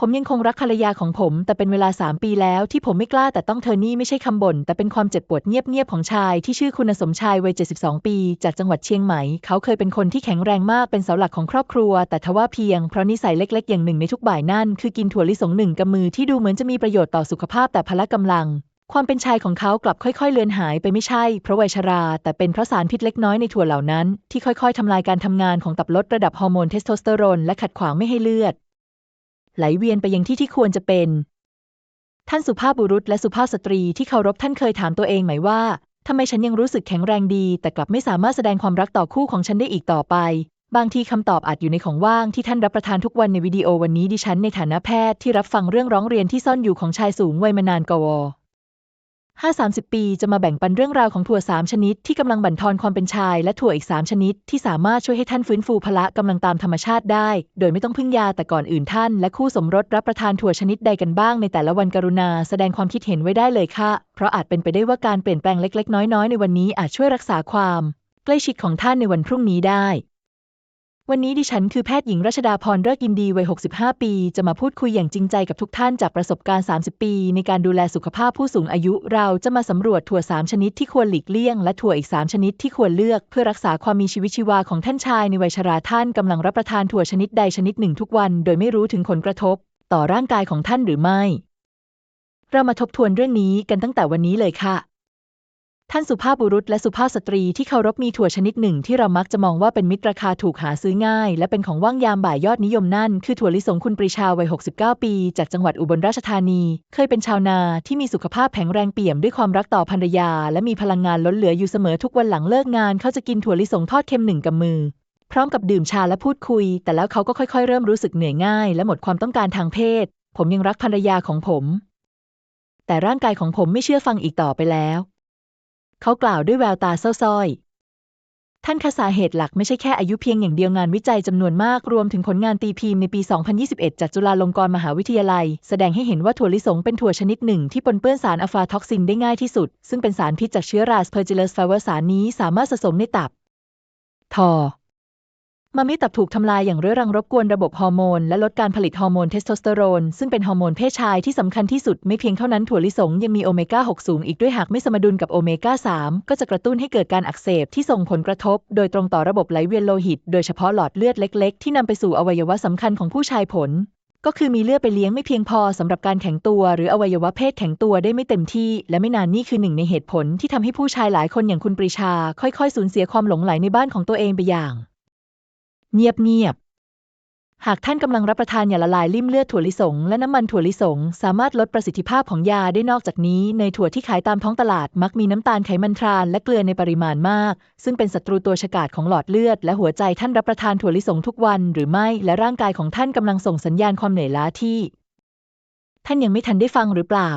ผมยังคงรักภรรยาของผม แต่เป็นเวลาสามปีแล้วที่ผมไม่กล้าแต่ต้องเธอนี่ไม่ใช่คำบ่นแต่เป็นความเจ็บปวดเงียบๆของชายที่ชื่อคุณสมชายวัย 72 ปี จากจังหวัดเชียงใหม่ เขาเคยเป็นคนที่แข็งแรงมากเป็นเสาหลักของครอบครัว แต่ทว่าเพียงเพราะนิสัยเล็กๆ อย่างหนึ่งในทุกบ่ายนั่น คือกินถั่วลิสงหนึ่งกำมือที่ดูเหมือนจะมีประโยชน์ต่อสุขภาพแต่พละกำลังความเป็นชายของเขากลับค่อยๆ เลือนหายไปไม่ใช่เพราะวัยชรา แต่เป็นเพราะสารพิษเล็กน้อยในถั่วเหล่านั้น ที่ค่อยๆทำลายการทำงานของตับลดระดับฮอร์โมนเทสโทสเตอโรนและขัดขวางไม่ให้เลือด ไหลเวียนไปยังที่ที่ควรจะเป็น ท่านสุภาพบุรุษและสุภาพสตรีที่เคารพท่านเคยถามตัวเองไหมว่าทำไมฉันยังรู้สึกแข็งแรงดี แต่กลับไม่สามารถแสดงความรักต่อคู่ของฉันได้อีกต่อไป บางทีคำตอบอาจอยู่ในของว่างที่ท่านรับประทานทุกวันในวิดีโอวันนี้ดิฉันในฐานะแพทย์ที่รับฟังเรื่องร้องเรียนที่ซ่อนอยู่ของชายสูงวัยมานานกว ห้าสามสิบปีจะมาแบ่งปันเรื่องราวของถั่วสามชนิด ที่กำลังบั่นทอนความเป็นชาย และถั่วอีกสามชนิด ที่สามารถช่วยให้ท่านฟื้นฟูพละกำลังตามธรรมชาติได้ โดยไม่ต้องพึ่งยาแต่ก่อนอื่นท่าน และคู่สมรสรับประทานถั่วชนิดใดกันบ้างในแต่ละวันกรุณา แสดงความคิดเห็นไว้ได้เลยค่ะ เพราะอาจเป็นไปได้ว่าการเปลี่ยนแปลงเล็ก ๆ น้อยๆ ในวันนี้อาจช่วยรักษาความใกล้ชิดของท่านในวันพรุ่งนี้ได้ วันนี้ดิฉันคือแพทย์หญิงรัชดาพรเลิกยินดีวัย 65 ปี จะมาพูดคุยอย่างจริงใจกับทุกท่านจากประสบการณ์ 30 ปี ในการดูแลสุขภาพผู้สูงอายุ เราจะมาสำรวจถั่ว 3 ชนิดที่ควรหลีกเลี่ยง และถั่วอีก 3 ชนิดที่ควรเลือก เพื่อรักษาความมีชีวิตชีวาของท่านชายในวัยชราท่านกำลังรับประทานถั่วชนิดใดชนิดหนึ่งทุกวัน โดยไม่รู้ถึงผลกระทบ ต่อร่างกายของท่านหรือไม่ เรามาทบทวนเรื่องนี้กันตั้งแต่วันนี้เลยค่ะ ท่านสุภาพบุรุษและสุภาพสตรีที่เคารพมีถั่วชนิดหนึ่งที่เรามักจะมองว่าเป็นมิตรราคาถูกหาซื้อง่าย และเป็นของว่างยามบ่ายยอดนิยมนั่น คือถั่วลิสงคุณปรีชาวัย 69 ปี จากจังหวัดอุบลราชธานี เคยเป็นชาวนาที่มีสุขภาพแข็งแรงเปี่ยมด้วยความรักต่อภรรยา และมีพลังงานล้นเหลืออยู่เสมอทุกวันหลังเลิกงานเขาจะกินถั่วลิสงทอดเค็มหนึ่งกำมือ พร้อมกับดื่มชาและพูดคุย แต่แล้วเขาก็ค่อย ๆ เริ่มรู้สึกเหนื่อยง่าย และหมดความต้องการทางเพศ ผมยังรักภรรยาของผม แต่ร่างกายของผมไม่เชื่อฟังอีกต่อไปแล้ว เขากล่าวด้วยแววตาเศร้าส้อยท่านคะสาเหตุหลักไม่ใช่แค่อายุเพียงอย่างเดียวงานวิจัยจำนวนมากรวมถึงผลงานตีพิมพ์ในปี 2021 จากจุฬาลงกรณ์มหาวิทยาลัย แสดงให้เห็นว่าถั่วลิสงเป็นถั่วชนิดหนึ่งที่ปนเปื้อนสารอะฟาท็อกซินได้ง่ายที่สุด ซึ่งเป็นสารพิษจากเชื้อราสเพอร์จิลสไฟเวอร์สารนี้สามารถสะสมในตับทอ มามิตับถูกทำลายอย่างเรื้อรังรบกวนระบบฮอร์โมนและลดการผลิตฮอร์โมนเทสโทสเตอโรนซึ่งเป็นฮอร์โมนเพศชายที่สำคัญที่สุดไม่เพียงเท่านั้นถั่วลิสงยังมีโอเมก้า 6 สูงอีกด้วยหากไม่สมดุลกับโอเมก้า 3 ก็จะกระตุ้นให้เกิดการอักเสบที่ส่งผลกระทบ โดยตรงต่อระบบไหลเวียนโลหิต โดยเฉพาะหลอดเลือดเล็ก ๆ ที่นำไปสู่อวัยวะสำคัญของผู้ชายผล ก็คือมีเลือดไปเลี้ยงไม่เพียงพอสำหรับการแข็งตัว หรืออวัยวะเพศแข็งตัวได้ไม่เต็มที่ และไม่นานนี่คือหนึ่งในเหตุผลที่ทำให้ผู้ชายหลายคนอย่างคุณปรีชา ค่อยๆสูญเสียความหลงใหลในบ้านของตัวเองไปอย่าง เงียบๆหากท่านกำลังรับประทานยาละลายลิ่มเลือดถั่วลิสง และน้ำมันถั่วลิสง สามารถลดประสิทธิภาพของยาได้นอกจากนี้ ในถั่วที่ขายตามท้องตลาดมักมีน้ำตาลไขมันทราน และเกลือในปริมาณมาก ซึ่งเป็นศัตรูตัวฉกาจของหลอดเลือด และหัวใจท่านรับประทานถั่วลิสงทุกวันหรือไม่ และร่างกายของท่านกำลังส่งสัญญาณความเหนื่อยล้าที่ ท่านยังไม่ทันได้ฟังหรือเปล่า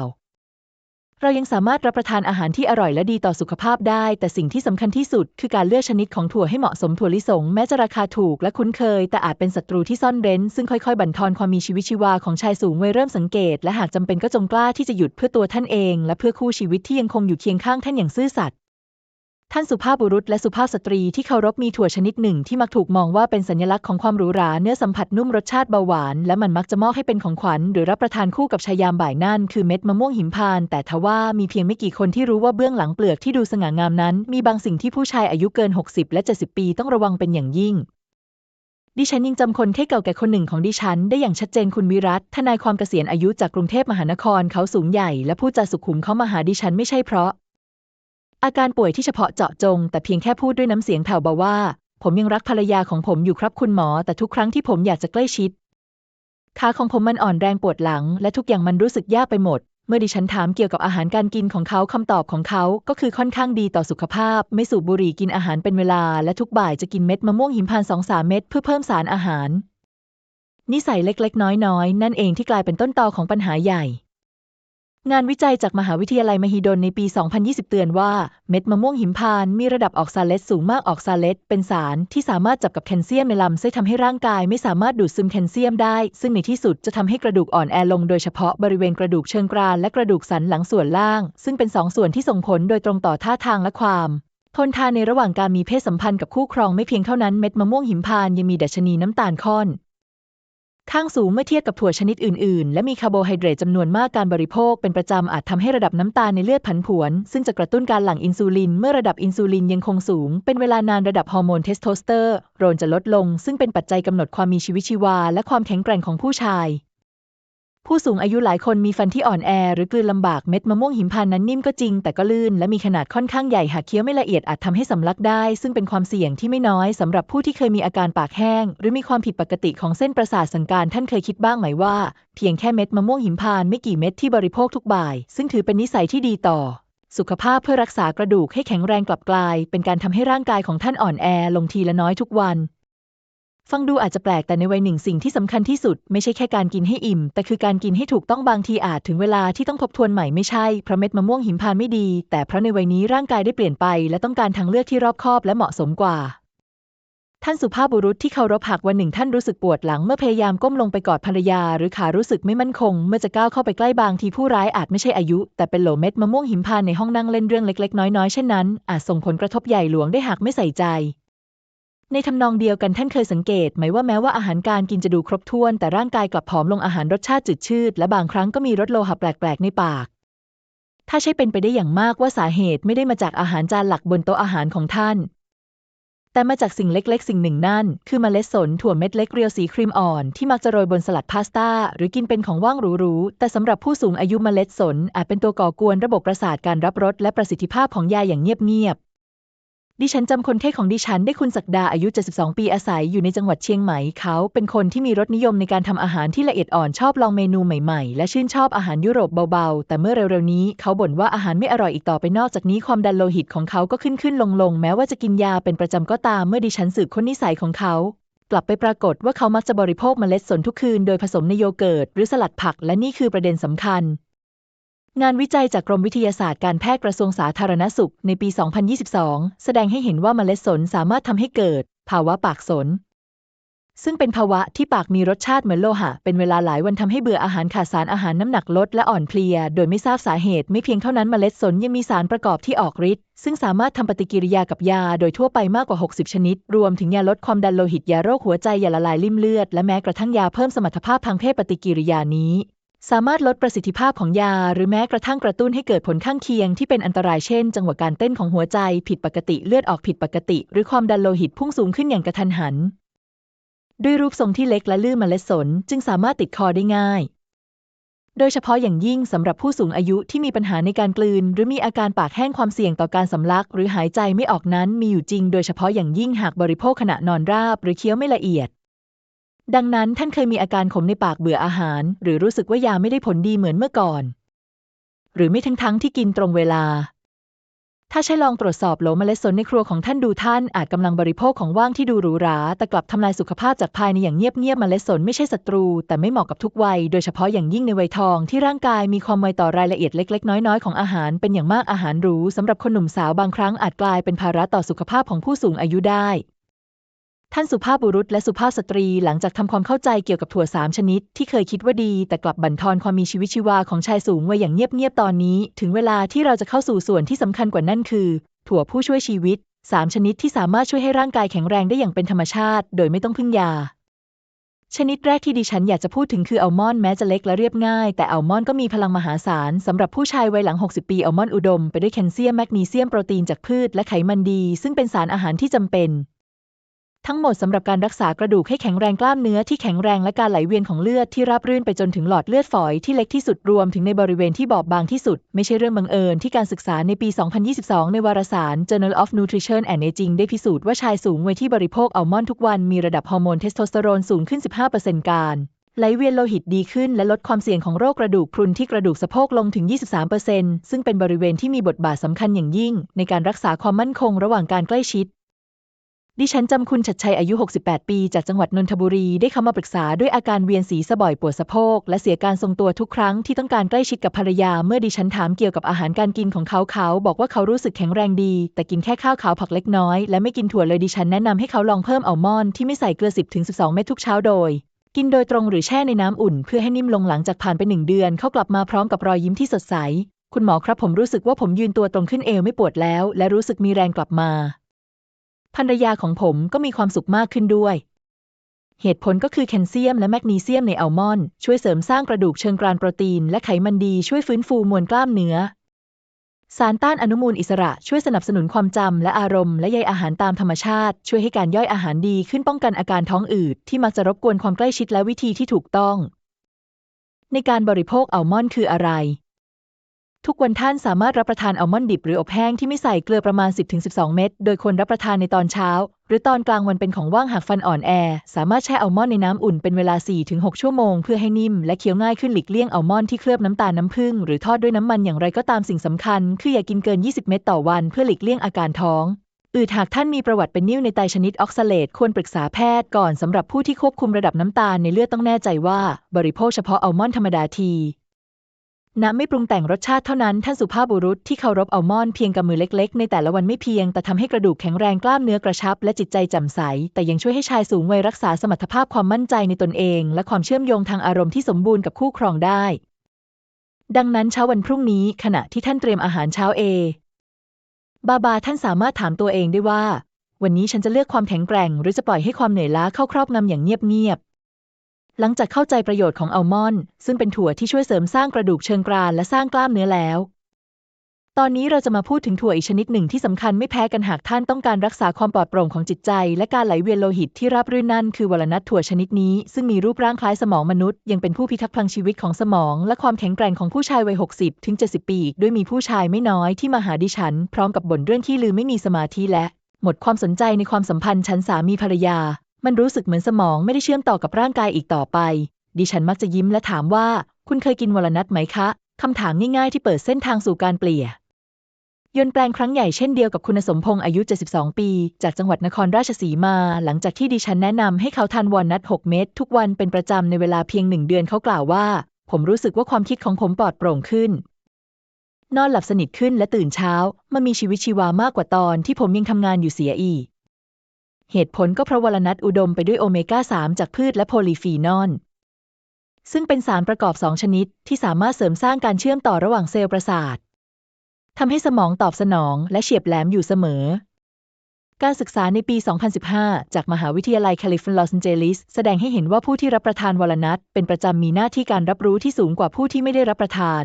เรายังสามารถรับประทานอาหารที่อร่อยและดีต่อสุขภาพได้ แต่สิ่งที่สำคัญที่สุด คือการเลือกชนิดของถั่วให้เหมาะสมถั่วลิสง แม้จะราคาถูกและคุ้นเคย แต่อาจเป็นศัตรูที่ซ่อนเร้น ซึ่งค่อยๆ บั่นทอนความมีชีวิตชีวาของชายสูงวัยเริ่มสังเกต และหากจำเป็นก็จงกล้าที่จะหยุดเพื่อตัวท่านเอง และเพื่อคู่ชีวิตที่ยังคงอยู่เคียงข้างท่านอย่างซื่อสัตย์ ท่านสุภาพบุรุษและสุภาพสตรีที่เคารพมีถั่วชนิดหนึ่งที่มักถูกมองว่าเป็นสัญลักษณ์ของความหรูหราเนื้อสัมผัสนุ่มรสชาติเบาหวาน และมันมักจะมอบให้เป็นของขวัญ หรือรับประทานคู่กับชายามบ่ายนั่นคือเม็ดมะม่วงหิมพานต์แต่ทว่ามีเพียงไม่กี่คนที่รู้ว่าเบื้องหลังเปลือกที่ดูสง่างามนั้น มีบางสิ่งที่ผู้ชายอายุเกิน 60 และ 70 ปีต้องระวังเป็นอย่างยิ่งดิฉันยังจำคนเท่เก่าแก่คนหนึ่งของดิฉัน ได้อย่างชัดเจนคุณวิรัตทนายความเกษียณอายุจากกรุงเทพมหานครเขาสูงใหญ่และพูดจาสุขุมเขามาหาดิฉันไม่ใช่เพราะ อาการป่วยที่เฉพาะเจาะจง แต่เพียงแค่พูดด้วยน้ำเสียงแผ่วเบาว่า ผมยังรักภรรยาของผมอยู่ครับคุณหมอ แต่ทุกครั้งที่ผมอยากจะใกล้ชิด ขาของผมมันอ่อนแรงปวดหลัง และทุกอย่างมันรู้สึกยากไปหมด เมื่อดิฉันถามเกี่ยวกับอาหารการกินของเขาคำตอบของเขาก็คือค่อนข้างดีต่อสุขภาพ ไม่สูบบุหรี่กินอาหารเป็นเวลา และทุกบ่ายจะกินเม็ดมะม่วงหิมพานต์สองสามเม็ดเพื่อเพิ่มสารอาหาร นิสัยเล็กๆ น้อยๆนั่นเองที่กลายเป็นต้นตอของปัญหาใหญ่ งานวิจัยจากมหาวิทยาลัยมหิดลในปี 2020 เตือนว่า เม็ดมะม่วงหิมพานต์มีระดับออกซาเลตสูงมากออกซาเลตเป็นสารที่สามารถจับกับแคลเซียมในลำไส้ทำให้ร่างกายไม่สามารถดูดซึมแคลเซียมได้ ซึ่งในที่สุดจะทำให้กระดูกอ่อนแอลงโดยเฉพาะบริเวณกระดูกเชิงกรานและกระดูกสันหลังส่วนล่าง ซึ่งเป็นสองส่วนที่ส่งผลโดยตรงต่อท่าทางและความทนทานในระหว่างการมีเพศสัมพันธ์กับคู่ครองไม่เพียงเท่านั้นเม็ดมะม่วงหิมพานต์ยังมีดัชนีน้ำตาลข้น ข้างสูงเมื่อเทียบกับถั่วชนิดอื่น ๆ และมีคาร์โบไฮเดรตจำนวนมากการบริโภคเป็นประจำอาจทำให้ระดับน้ำตาลในเลือดผันผวน ซึ่งจะกระตุ้นการหลั่งอินซูลิน เมื่อระดับอินซูลินยังคงสูง เป็นเวลานานระดับฮอร์โมนเทสโทสเตอโรนจะลดลง ซึ่งเป็นปัจจัยกำหนดความมีชีวิตชีวา และความแข็งแกร่งของผู้ชาย ผู้สูงอายุหลายคนมีฟันที่อ่อนแอ หรือกลืนลำบากเม็ดมะม่วงหิมพานต์นั้นนิ่มก็จริง แต่ก็ลื่นและมีขนาดค่อนข้างใหญ่หากเคี้ยวไม่ละเอียดอาจทำให้สำลักได้ ซึ่งเป็นความเสี่ยงที่ไม่น้อยสำหรับผู้ที่เคยมีอาการปากแห้ง หรือมีความผิดปกติของเส้นประสาทสังการท่านเคยคิดบ้างไหมว่า เพียงแค่เม็ดมะม่วงหิมพานต์ไม่กี่เม็ดที่บริโภคทุกบ่าย ซึ่งถือเป็นนิสัยที่ดีต่อสุขภาพเพื่อรักษากระดูกให้แข็งแรงกลับกลาย เป็นการทำให้ร่างกายของท่านอ่อนแอลงทีละน้อยทุกวัน ฟังดูอาจจะแปลกแต่ในวัยหนึ่งสิ่งที่สำคัญที่สุด ไม่ใช่แค่การกินให้อิ่ม แต่คือการกินให้ถูกต้องบางทีอาจถึงเวลาที่ต้องทบทวนใหม่ไม่ใช่เพราะเม็ดมะม่วงหิมพานต์ไม่ดี แต่เพราะในวัยนี้ร่างกายได้เปลี่ยนไป และต้องการทางเลือกที่รอบคอบและเหมาะสมกว่า ท่านสุภาพบุรุษที่เคารพหากวันหนึ่งท่านรู้สึกปวดหลังเมื่อพยายามก้มลงไปกอดภรรยา หรือขารู้สึกไม่มั่นคง เมื่อจะก้าวเข้าไปใกล้บางทีผู้ร้ายอาจไม่ใช่อายุ แต่เป็นโหลเม็ดมะม่วงหิมพานต์ในห้องนั่งเล่นเรื่องเล็ก ๆ น้อยๆเช่นนั้นอาจส่งผลกระทบใหญ่หลวงได้หากไม่ใส่ใจ ในทำนองเดียวกันท่านเคยสังเกตไหมว่าแม้ว่าอาหารการกินจะดูครบถ้วน แต่ร่างกายกลับผอมลงอาหารรสชาติจืดชืด และบางครั้งก็มีรสโลหะแปลกๆ ในปาก ถ้าใช่เป็นไปได้อย่างมากว่าสาเหตุไม่ได้มาจากอาหารจานหลักบนโต๊ะอาหารของท่าน แต่มาจากสิ่งเล็กๆ สิ่งหนึ่งนั่น คือเมล็ดสนถั่วเม็ดเล็กเรียวสีครีมอ่อนที่มักจะโรยบนสลัดพาสต้าหรือกินเป็นของว่างหรูๆแต่สำหรับผู้สูงอายุเมล็ดสนอาจเป็นตัวก่อกวนระบบประสาทการรับรสและประสิทธิภาพของยาอย่างเงียบๆ ดิฉันจำคนเท่ของดิฉันได้คุณศักดาอายุ 72 ปีอาศัยอยู่ในจังหวัดเชียงใหม่ เขาเป็นคนที่มีรสนิยมในการทำอาหารที่ละเอียดอ่อนชอบลองเมนูใหม่ๆ และชื่นชอบอาหารยุโรปเบาๆ แต่เมื่อเร็วๆนี้เขาบ่นว่าอาหารไม่อร่อยอีกต่อไปนอกจากนี้ความดันโลหิตของเขาก็ขึ้นขึ้นลงลงๆแม้ว่าจะกินยาเป็นประจำก็ตามเมื่อดิฉันสืบค้นนิสัยของเขากลับไปปรากฏว่าเขามักจะบริโภคเมล็ดสนทุกคืนโดยผสมในโยเกิร์ตหรือสลัดผักและนี่คือประเด็นสำคัญ งานวิจัยจากกรมวิทยาศาสตร์การแพทย์กระทรวงสาธารณสุขในปี 2022 แสดงให้เห็นว่าเมล็ดสนสามารถทำให้เกิด ภาวะปากสน ซึ่งเป็นภาวะที่ปากมีรสชาติเหมือนโลหะ เป็นเวลาหลายวันทำให้เบื่ออาหารขาดสารอาหารน้ำหนักลดและอ่อนเพลีย โดยไม่ทราบสาเหตุ ไม่เพียงเท่านั้นเมล็ดสนยังมีสารประกอบที่ออกฤทธิ์ซึ่งสามารถทำปฏิกิริยากับยาโดยทั่วไปมากกว่า 60 ชนิด รวมถึงยาลดความดันโลหิตยาโรคหัวใจยาละลายริ่มเลือดและแม้กระทั่งยาเพิ่มสมรรถภาพทางเพศปฏิกิริยานี้ สามารถลดประสิทธิภาพของยา หรือแม้กระทั่งกระตุ้นให้เกิดผลข้างเคียงที่เป็นอันตรายเช่น จังหวะการเต้นของหัวใจผิดปกติเลือดออกผิดปกติ หรือความดันโลหิตพุ่งสูงขึ้นอย่างกระทันหัน ด้วยรูปทรงที่เล็กและลื่นเมล็ดสน จึงสามารถติดคอได้ง่าย โดยเฉพาะอย่างยิ่งสำหรับผู้สูงอายุที่มีปัญหาในการกลืน หรือมีอาการปากแห้งความเสี่ยงต่อการสำลัก หรือหายใจไม่ออกนั้นมีอยู่จริง โดยเฉพาะอย่างยิ่งหากบริโภคขณะนอนราบ หรือเคี้ยวไม่ละเอียด ดังนั้นท่านเคยมีอาการขมในปากเบื่ออาหาร หรือรู้สึกว่ายาไม่ได้ผลดีเหมือนเมื่อก่อน หรือไม่ทั้งทั้งที่กินตรงเวลา ถ้าใช่ลองตรวจสอบโหลเมล็ดสนในครัวของท่านดูท่านอาจกำลังบริโภคของว่างที่ดูหรูหราแต่กลับทำลายสุขภาพจากภายในอย่างเงียบๆเมล็ดสนไม่ใช่ศัตรู แต่ไม่เหมาะกับทุกวัย โดยเฉพาะอย่างยิ่งในวัยทองที่ร่างกายมีความไวต่อรายละเอียดเล็ก ๆ น้อยๆของอาหารเป็นอย่างมากอาหารหรูสำหรับคนหนุ่มสาวบางครั้งอาจกลายเป็นภาระต่อสุขภาพของผู้สูงอายุได้ ท่านสุภาพบุรุษและสุภาพสตรีหลังจากทำความเข้าใจเกี่ยวกับถั่วสามชนิด ที่เคยคิดว่าดี แต่กลับบั่นทอนความมีชีวิตชีวาของชายสูงวัยอย่างเงียบๆตอนนี้ ถึงเวลาที่เราจะเข้าสู่ส่วนที่สำคัญกว่านั่นคือ ถั่วผู้ช่วยชีวิตสามชนิดที่สามารถช่วยให้ร่างกายแข็งแรงได้อย่างเป็นธรรมชาติ โดยไม่ต้องพึ่งยา ชนิดแรกที่ดิฉันอยากจะพูดถึงคืออัลมอนด์แม้จะเล็กและเรียบง่าย แต่อัลมอนด์ก็มีพลังมหาศาลสำหรับผู้ชายวัยหลัง 60 ปีอัลมอนด์อุดมไปด้วยแคลเซียมแมกนีเซียมโปรตีนจากพืชและไขมันดี ซึ่งเป็นสารอาหารที่จำเป็น ทั้งหมดสำหรับการรักษากระดูกให้แข็งแรงกล้ามเนื้อที่แข็งแรงและการไหลเวียนของเลือดที่ราบรื่นไปจนถึงหลอดเลือดฝอยที่เล็กที่สุดรวมถึงในบริเวณที่บอบบางที่สุด ไม่ใช่เรื่องบังเอิญที่การศึกษาในปี 2022 ในวารสาร Journal of Nutrition and Aging ได้พิสูจน์ว่าชายสูงวัยที่บริโภคอัลมอนด์ทุกวันมีระดับฮอร์โมนเทสโทสเตอโรนสูงขึ้น 15%การไหลเวียนโลหิตดีขึ้นและลดความเสี่ยงของโรคกระดูกพรุนที่กระดูกสะโพกลงถึง 23%ซึ่งเป็นบริเวณที่มีบทบาทสำคัญอย่างยิ่ง ในการรักษาความมั่นคงระหว่างการใกล้ชิด ดิฉันจำคุณชัดชัยอายุ 68 ปี จากจังหวัดนนทบุรี ได้เข้ามาปรึกษาด้วยอาการเวียนศีรษะบ่อยปวดสะโพก และเสียการทรงตัวทุกครั้งที่ต้องการใกล้ชิดกับภรรยา เมื่อดิฉันถามเกี่ยวกับอาหารการกินของเขาเขา บอกว่าเขารู้สึกแข็งแรงดี แต่กินแค่ข้าวขาวผักเล็กน้อย และไม่กินถั่วเลยดิฉันแนะนำให้เขาลองเพิ่มอัลมอนด์ที่ไม่ใส่เกลือ 10-12 เม็ดทุกเช้าโดยกินโดยตรงหรือแช่ในน้ำอุ่น เพื่อให้นิ่มลงหลังจากผ่านไปหนึ่งเดือนเขากลับมาพร้อมกับรอยยิ้มที่สดใส คุณหมอครับผมรู้สึกว่าผมยืนตัวตรงขึ้นเอวไม่ปวดแล้ว และรู้สึกมีแรงกลับมา ภรรยาของผมก็มีความสุขมากขึ้นด้วย เหตุผลก็คือแคลเซียมและแมกนีเซียมในอัลมอนด์ช่วยเสริมสร้างกระดูกเชิงกรานโปรตีน และไขมันดีช่วยฟื้นฟูมวลกล้ามเนื้อ สารต้านอนุมูลอิสระช่วยสนับสนุนความจำและอารมณ์และใยอาหารตามธรรมชาติ ช่วยให้การย่อยอาหารดีขึ้นป้องกันอาการท้องอืดที่มักจะรบกวนความใกล้ชิดและวิธีที่ถูกต้อง ในการบริโภคอัลมอนด์คืออะไร ทุกวันท่านสามารถรับประทานอัลมอนด์ดิบหรืออบแห้งที่ไม่ใส่เกลือประมาณ 10-12 เม็ด โดยควรรับประทานในตอนเช้า หรือตอนกลางวันเป็นของว่างหากฟันอ่อนแอ สามารถแช่อัลมอนด์ในน้ำอุ่นเป็นเวลา 4-6 ชั่วโมง เพื่อให้นิ่มและเคี้ยวง่ายขึ้นหลีกเลี่ยงอัลมอนด์ที่เคลือบน้ำตาลน้ำผึ้งหรือทอดด้วยน้ำมันอย่างไรก็ตามสิ่งสำคัญ คืออย่ากินเกิน 20 เม็ดต่อวันเพื่อหลีกเลี่ยงอาการท้องอืดหากท่านมีประวัติเป็นนิ่วในไตชนิดออกซาเลตควรปรึกษาแพทย์ก่อนสำหรับผู้ที่ควบคุมระดับน้ำตาลในเลือดต้องแน่ใจว่า บริโภคเฉพาะอัลมอนด์ธรรมดาที น้ำไม่ปรุงแต่งรสชาติเท่านั้น ท่านสุภาพบุรุษที่เคารพอัลมอนด์เพียงกับมือเล็ก ๆ ในแต่ละวันไม่เพียง แต่ทำให้กระดูกแข็งแรงกล้ามเนื้อกระชับ และจิตใจแจ่มใส แต่ยังช่วยให้ชายสูงวัยรักษาสมรรถภาพความมั่นใจในตนเอง และความเชื่อมโยงทางอารมณ์ที่สมบูรณ์กับคู่ครองได้ ดังนั้นเช้าวันพรุ่งนี้ขณะที่ท่านเตรียมอาหารเช้าเอบาบาท่านสามารถถามตัวเองได้ว่า วันนี้ฉันจะเลือกความแข็งแกร่ง หรือจะปล่อยให้ความเหนื่อยล้าเข้าครอบงำอย่างเงียบๆ หลังจากเข้าใจประโยชน์ของอัลมอนด์ซึ่งเป็นถั่วที่ช่วยเสริมสร้างกระดูกเชิงกรานและสร้างกล้ามเนื้อแล้ว ตอนนี้เราจะมาพูดถึงถั่วอีกชนิดหนึ่งที่สำคัญไม่แพ้กันหากท่านต้องการรักษาความปลอดโปร่งของจิตใจ และการไหลเวียนโลหิตที่ราบรื่นนั่นคือวลนัทถั่วชนิดนี้ ซึ่งมีรูปร่างคล้ายสมองมนุษย์ ยังเป็นผู้พิทักษ์พลังชีวิตของสมอง และความแข็งแกร่งของผู้ชายวัย 60 ถึง 70 ปีอีกด้วยมีผู้ชายไม่น้อยที่มาหาดิฉัน พร้อมกับบ่นเรื่องที่ลืมไม่มีสมาธิและ หมดความสนใจในความสัมพันธ์ฉันสามีภรรยา มันรู้สึกเหมือนสมองไม่ได้เชื่อมต่อกับร่างกายอีกต่อไป ดิฉันมักจะยิ้มและถามว่า คุณเคยกินวอลนัทไหมคะ คำถามง่ายๆที่เปิดเส้นทางสู่การเปลี่ยนยนแปลงครั้งใหญ่เช่นเดียวกับคุณสมพงษ์อายุ 72 ปี จากจังหวัดนครราชสีมา หลังจากที่ดิฉันแนะนำให้เขาทานวอลนัท 6 เม็ดทุกวันเป็นประจำในเวลาเพียงหนึ่งเดือนเขากล่าวว่า ผมรู้สึกว่าความคิดของผมปลอดโปร่งขึ้น นอนหลับสนิทขึ้นและตื่นเช้า มันมีชีวิตชีวามากกว่าตอนที่ผมยังทำงานอยู่เสียอีก เหตุผลก็เพราะวอลนัทอุดมไปด้วยโอเมก้า 3 จากพืชและโพลีฟีนอล ซึ่งเป็นสารประกอบ 2 ชนิดที่สามารถเสริมสร้างการเชื่อมต่อระหว่างเซลล์ประสาททำให้สมองตอบสนองและเฉียบแหลมอยู่เสมอ การศึกษาในปี 2015 จากมหาวิทยาลัยแคลิฟอร์เนียลอสแอนเจลิสแสดงให้เห็นว่าผู้ที่รับประทานวอลนัทเป็นประจำมีหน้าที่การรับรู้ที่สูงกว่าผู้ที่ไม่ได้รับประทาน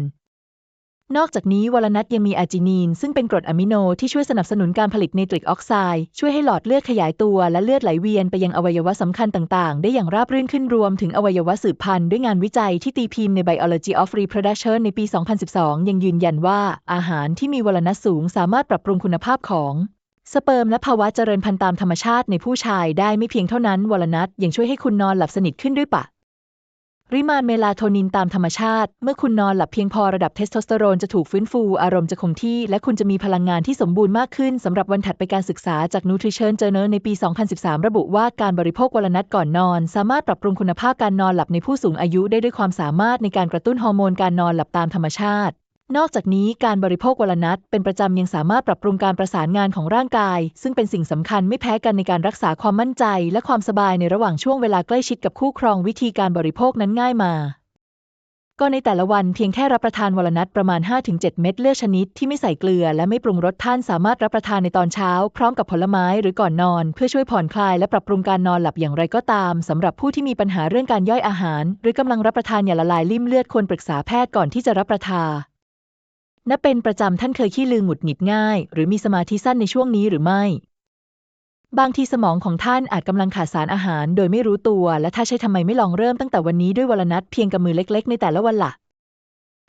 นอกจากนี้วลนัทยังมีอาร์จินีน ซึ่งเป็นกรดอะมิโนที่ช่วยสนับสนุนการผลิตไนตริกออกไซด์ช่วยให้หลอดเลือดขยายตัวและเลือดไหลเวียนไปยังอวัยวะสำคัญต่างๆ ได้อย่างราบรื่นขึ้นรวมถึงอวัยวะสืบพันธุ์ด้วยงานวิจัยที่ตีพิมพ์ใน Biology of Reproduction ในปี 2012 ยังยืนยันว่าอาหารที่มีวลนัทสูงสามารถปรับปรุงคุณภาพของสเปิร์มและภาวะเจริญพันธุ์ตามธรรมชาติในผู้ชายได้ไม่เพียงเท่านั้นวลนัทยังช่วยให้คุณนอนหลับสนิทขึ้นด้วยปะ ริมาณเมลาโทนินตามธรรมชาติ เมื่อคุณนอนหลับเพียงพอระดับเทสโทสเตอโรนจะถูกฟื้นฟู อารมณ์จะคงที่ และคุณจะมีพลังงานที่สมบูรณ์มากขึ้น สำหรับวันถัดไปการศึกษาจาก Nutrition Journal ในปี 2013 ระบุว่าการบริโภควอลนัทก่อนนอน สามารถปรับปรุงคุณภาพการนอนหลับในผู้สูงอายุได้ด้วยความสามารถในการกระตุ้นฮอร์โมนการนอนหลับตามธรรมชาติ นอกจากนี้การบริโภควอลนัทเป็นประจำยังสามารถปรับปรุงการประสานงานของร่างกาย ซึ่งเป็นสิ่งสำคัญไม่แพ้กันในการรักษาความมั่นใจ และความสบายในระหว่างช่วงเวลาใกล้ชิดกับคู่ครองวิธีการบริโภคนั้นง่ายมา ก็ในแต่ละวันเพียงแค่รับประทานวอลนัทประมาณ 5-7 เม็ดเลือกชนิดที่ไม่ใส่เกลือ และไม่ปรุงรสท่านสามารถรับประทานในตอนเช้า พร้อมกับผลไม้หรือก่อนนอน เพื่อช่วยผ่อนคลายและปรับปรุงการนอนหลับอย่างไรก็ตามสำหรับผู้ที่มีปัญหาเรื่องการย่อยอาหาร หรือกำลังรับประทานยาละลายลิ่มเลือดควรปรึกษาแพทย์ก่อนที่จะรับประทาน นับเป็นประจำท่านเคยขี้ลืมหงุดหงิดง่าย หรือมีสมาธิสั้นในช่วงนี้หรือไม่ บางทีสมองของท่านอาจกำลังขาดสารอาหาร โดยไม่รู้ตัว และถ้าใช่ทำไมไม่ลองเริ่มตั้งแต่วันนี้ด้วยวลนัทเพียงกับมือเล็ก ๆ ในแต่ละวันละ่ะ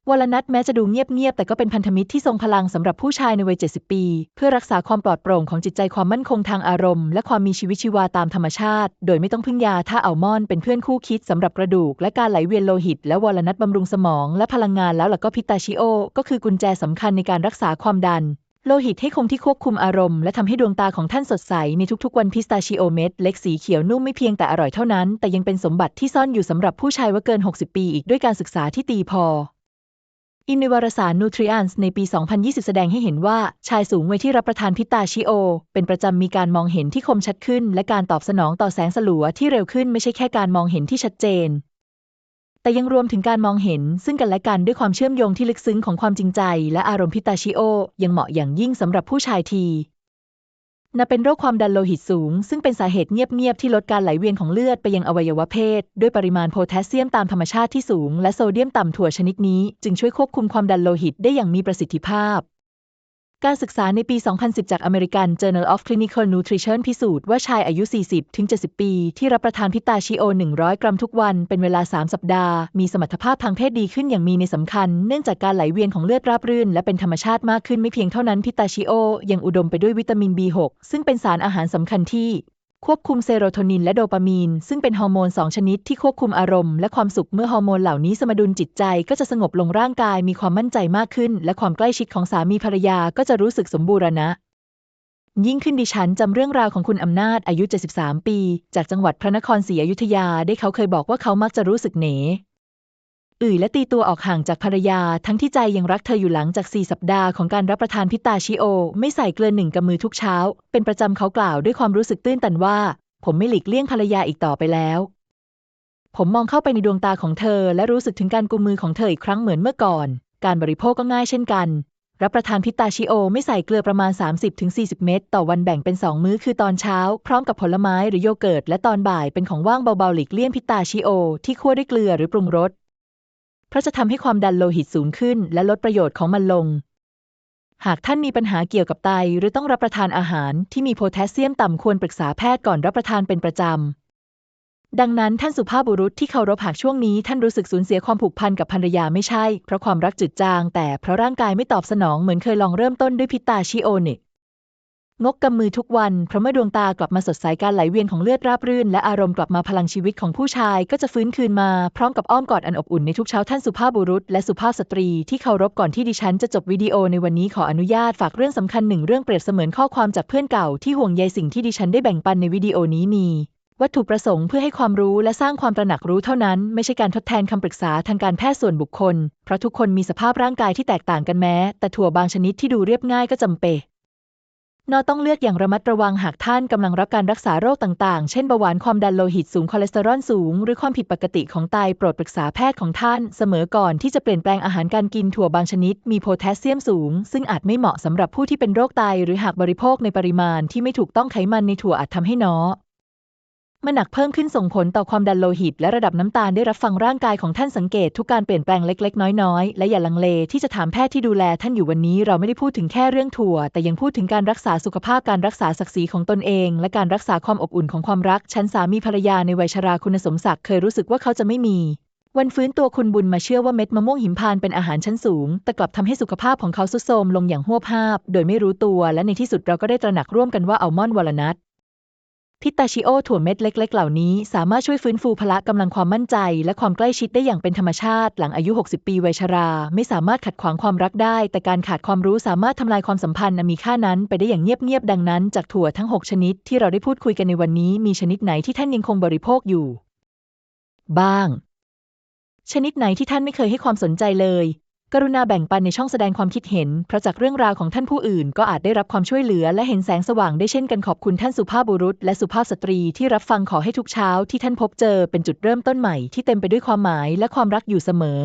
วอลนัทแม้จะดูเงียบๆแต่ก็เป็นพันธมิตรที่ทรงพลังสำหรับผู้ชายในวัย 70 ปี เพื่อรักษาความปลอดโปร่งของจิตใจความมั่นคงทางอารมณ์ และความมีชีวิตชีวาตามธรรมชาติ โดยไม่ต้องพึ่งยาถ้าอัลมอนด์เป็นเพื่อนคู่คิดสำหรับกระดูก และการไหลเวียนโลหิต และวอลนัทบำรุงสมอง และพลังงานแล้วล่ะก็พิตาชิโอ ก็คือกุญแจสำคัญในการรักษาความดันโลหิตให้คงที่ควบคุมอารมณ์และทำให้ดวงตาของท่านสดใส ในทุกๆวันพิสตาชิโอเม็ดเล็กสีเขียวนุ่มไม่เพียงแต่อร่อยเท่านั้น แต่ยังเป็นสมบัติที่ซ่อนอยู่สำหรับผู้ชายว่าเกิน 60 ปีอีกด้วยการศึกษาที่ตีพอ อินในวารสาร Nutrients ในปี 2020 แสดงให้เห็นว่าชายสูงวัยที่รับประทานพิตาชิโอ เป็นประจำมีการมองเห็นที่คมชัดขึ้น และการตอบสนองต่อแสงสลัวที่เร็วขึ้นไม่ใช่แค่การมองเห็นที่ชัดเจน แต่ยังรวมถึงการมองเห็น ซึ่งกันและกันด้วยความเชื่อมโยงที่ลึกซึ้งของความจริงใจ และอารมณ์พิตาชิโอ ยังเหมาะอย่างยิ่งสำหรับผู้ชายที นับเป็นโรคความดันโลหิตสูง ซึ่งเป็นสาเหตุเงียบๆที่ลดการไหลเวียนของเลือดไปยังอวัยวะเพศ ด้วยปริมาณโพแทสเซียมตามธรรมชาติที่สูง และโซเดียมต่ำถั่วชนิดนี้ จึงช่วยควบคุมความดันโลหิตได้อย่างมีประสิทธิภาพ การศึกษาในปี 2010 จาก American Journal of Clinical Nutrition พิสูจน์ว่าชายอายุ 40-70 ปี ที่รับประทานพิตาชิโอ 100 กรัมทุกวันเป็นเวลา 3 สัปดาห์ มีสมรรถภาพทางเพศดีขึ้นอย่างมีในสำคัญ เนื่องจากการไหลเวียนของเลือดราบรื่น และเป็นธรรมชาติมากขึ้นไม่เพียงเท่านั้นพิตาชิโอ ยังอุดมไปด้วยวิตามิน B6 ซึ่งเป็นสารอาหารสำคัญที่ ควบคุมเซโรโทนินและโดปามีน ซึ่งเป็นฮอร์โมน 2 ชนิดที่ควบคุมอารมณ์และความสุขเมื่อฮอร์โมนเหล่านี้สมดุลจิตใจก็จะสงบลงร่างกายมีความมั่นใจมากขึ้น และความใกล้ชิดของสามีภรรยาก็จะรู้สึกสมบูรณะ ยิ่งขึ้นดิฉันจำเรื่องราวของคุณอำนาจอายุ 73 ปี จากจังหวัดพระนครศรีอยุธยาได้เขาเคยบอกว่าเขามักจะรู้สึกเหน อื่ยและตีตัวออกห่างจากภรรยา ทั้งที่ใจยังรักเธออยู่หลังจาก 4 สัปดาห์ของการรับประทานพิตาชิโอ ไม่ใส่เกลือหนึ่งกำมือทุกเช้า เป็นประจำเขากล่าวด้วยความรู้สึกตื้นตันว่า ผมไม่หลีกเลี่ยงภรรยาอีกต่อไปแล้ว ผมมองเข้าไปในดวงตาของเธอ และรู้สึกถึงการกุมมือของเธออีกครั้งเหมือนเมื่อก่อน การบริโภคก็ง่ายเช่นกัน รับประทานพิตาชิโอ ไม่ใส่เกลือประมาณ 30-40 เม็ดต่อวันแบ่งเป็น 2 มื้อคือตอนเช้า พร้อมกับผลไม้หรือโยเกิร์ตและตอนบ่ายเป็นของว่างเบาๆหลีกเลี่ยงพิตาชิโอ ที่คั่วด้วยเกลือหรือปรุงรส เพราะจะทำให้ความดันโลหิตสูงขึ้น และลดประโยชน์ของมันลง หากท่านมีปัญหาเกี่ยวกับไต หรือต้องรับประทานอาหารที่มีโพแทสเซียมต่ำควรปรึกษาแพทย์ก่อนรับประทานเป็นประจำ ดังนั้นท่านสุภาพบุรุษที่เคารพหากช่วงนี้ท่านรู้สึกสูญเสียความผูกพันกับภรรยาไม่ใช่ เพราะความรักจืดจาง แต่เพราะร่างกายไม่ตอบสนองเหมือนเคยลองเริ่มต้นด้วยพิตาชิโอเนก งกกำมือทุกวัน เพราะเมื่อดวงตากลับมาสดใสการไหลเวียนของเลือดราบรื่น และอารมณ์กลับมาพลังชีวิตของผู้ชายก็จะฟื้นคืนมา พร้อมกับอ้อมกอดอันอบอุ่นในทุกเช้าท่านสุภาพบุรุษและสุภาพสตรีที่เคารพก่อนที่ดิฉันจะจบวิดีโอในวันนี้ขออนุญาตฝากเรื่องสำคัญหนึ่งเรื่องเปรียบเสมือนข้อความจากเพื่อนเก่าที่ห่วงใยสิ่งที่ดิฉันได้แบ่งปันในวิดีโอนี้มีวัตถุประสงค์เพื่อให้ความรู้และสร้างความตระหนักรู้เท่านั้น ไม่ใช่การทดแทนคำปรึกษาทางการแพทย์ส่วนบุคคล เพราะทุกคนมีสภาพร่างกายที่แตกต่างกันแม้ แต่ถั่วบางชนิดที่ดูเรียบง่ายก็จำเป็น นอต้องเลือกอย่างระมัดระวังหากท่านกำลังรับการรักษาโรคต่างๆ เช่นเบาหวานความดันโลหิตสูงคอเลสเตอรอลสูง หรือความผิดปกติของไตโปรดปรึกษาแพทย์ของท่าน เสมอก่อนที่จะเปลี่ยนแปลงอาหารการกินถั่วบางชนิด มีโพแทสเซียมสูง ซึ่งอาจไม่เหมาะสำหรับผู้ที่เป็นโรคไต หรือหากบริโภคในปริมาณที่ไม่ถูกต้องไขมันในถั่วอาจทำให้นอ มันหนักเพิ่มขึ้นส่งผลต่อความดันโลหิต และระดับน้ำตาลได้รับฟังร่างกายของท่านสังเกตทุกการเปลี่ยนแปลงเล็ก ๆ น้อยๆ และอย่าลังเลที่จะถามแพทย์ที่ดูแลท่านอยู่วันนี้เราไม่ได้พูดถึงแค่เรื่องถั่ว แต่ยังพูดถึงการรักษาสุขภาพการรักษาศักดิ์ศรีของตนเอง และการรักษาความอบอุ่นของความรักฉันสามีภรรยาในวัยชราคุณสมศักดิ์เคยรู้สึกว่าเขาจะไม่มีวันฟื้นตัวคุณบุญมาเชื่อว่าเม็ดมะม่วงหิมพานต์เป็นอาหารชั้นสูง แต่กลับทำให้สุขภาพของเขาทรุดโทรมลงอย่างหวภาพ โดยไม่รู้ตัว และในที่สุดเราก็ได้ตระหนักร่วมกันว่าอัลมอนด์วอลนัท พิตาชิโอถั่วเม็ดเล็ก ๆ เหล่านี้ สามารถช่วยฟื้นฟูพละกำลังความมั่นใจ และความใกล้ชิดได้อย่างเป็นธรรมชาติ หลังอายุ 60 ปีวัยชรา ไม่สามารถขัดขวางความรักได้ แต่การขาดความรู้สามารถทำลายความสัมพันธ์อันมีค่านั้นไปได้อย่างเงียบๆดังนั้น จากถั่วทั้ง 6 ชนิดที่เราได้พูดคุยกันในวันนี้ มีชนิดไหนที่ท่านยังคงบริโภคอยู่ บ้าง ชนิดไหนที่ท่านไม่เคยให้ความสนใจเลย กรุณาแบ่งปันในช่องแสดงความคิดเห็น เพราะจากเรื่องราวของท่านผู้อื่น ก็อาจได้รับความช่วยเหลือและเห็นแสงสว่างได้เช่นกันขอบคุณท่านสุภาพบุรุษ และสุภาพสตรีที่รับฟังขอให้ทุกเช้าที่ท่านพบเจอเป็นจุดเริ่มต้นใหม่ที่เต็มไปด้วยความหมายและความรักอยู่เสมอ